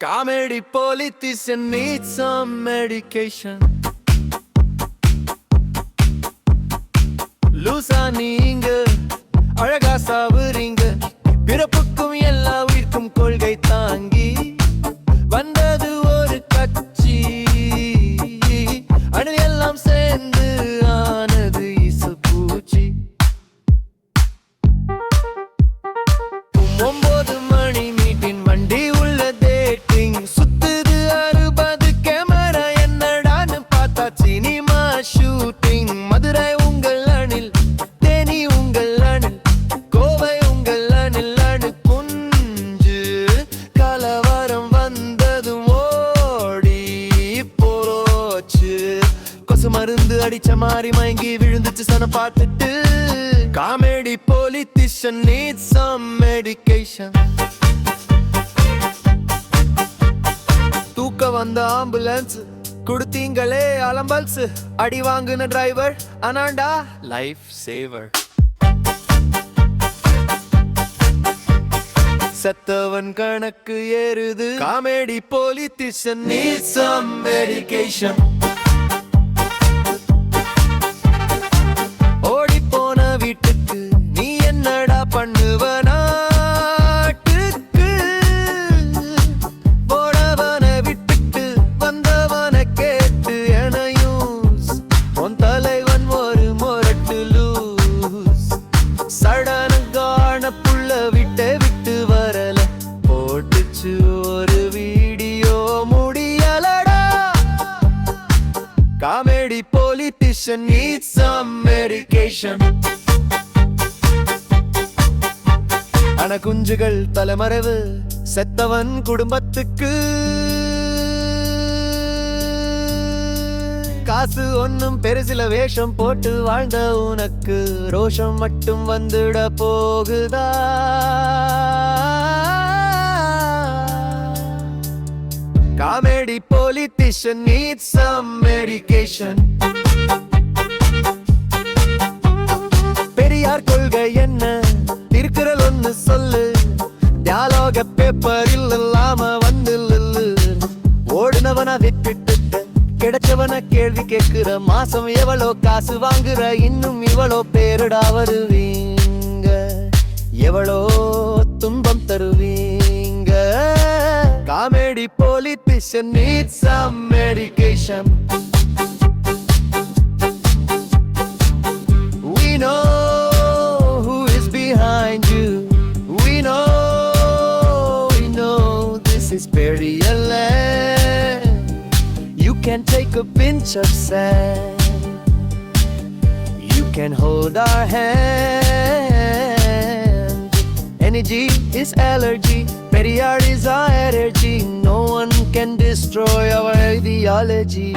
Comedy politician needs some medication. லூசா நீங்க அழகா சாவுறீங்க பிறப்புக்கும் அடிச்ச மாதிரி மயங்கி விழுந்துச்சு சன பார்த்துட்டு. Comedy politician need some medication தூக்க வந்த ஆம்புலன்ஸ் கொடுத்தீங்களே அலம்பல்ஸ். அடி வாங்குன டிரைவர் அனாண்டா லைஃப் சேவர் செத்தவன் கணக்கு ஏறுது. Comedy politician needs some medication. வீட்டை விட்டு வரல. போட்டுச்சு ஒரு வீடியோ முடியலடா. Comedy politician needs some medication. அன குஞ்சுகள் தலைமறைவு செத்தவன் குடும்பத்துக்கு. காசு ஒன்னும் பெருசில வேஷம் போட்டு வாழ்ந்த உனக்கு ரோஷம் மட்டும் வந்துட போகுதா? Comedy politician need some medication Periyar கொள்கை என்ன? திருக்குறள் ஒன்னு சொல்லு. தியாலோக பேப்பர் கிடைச்சவன கேள்வி கேட்கிற மாசம் எவ்வளோ காசு வாங்குற இன்னும் இவ்வளோ பேருடா வருவீங்க? எவ்வளோ துன்பம் தருவீங்க? Comedy politician need some medication can take a pinch of sand. You can hold our hand. Energy is allergy. Periyar is our energy. No one can destroy our ideology.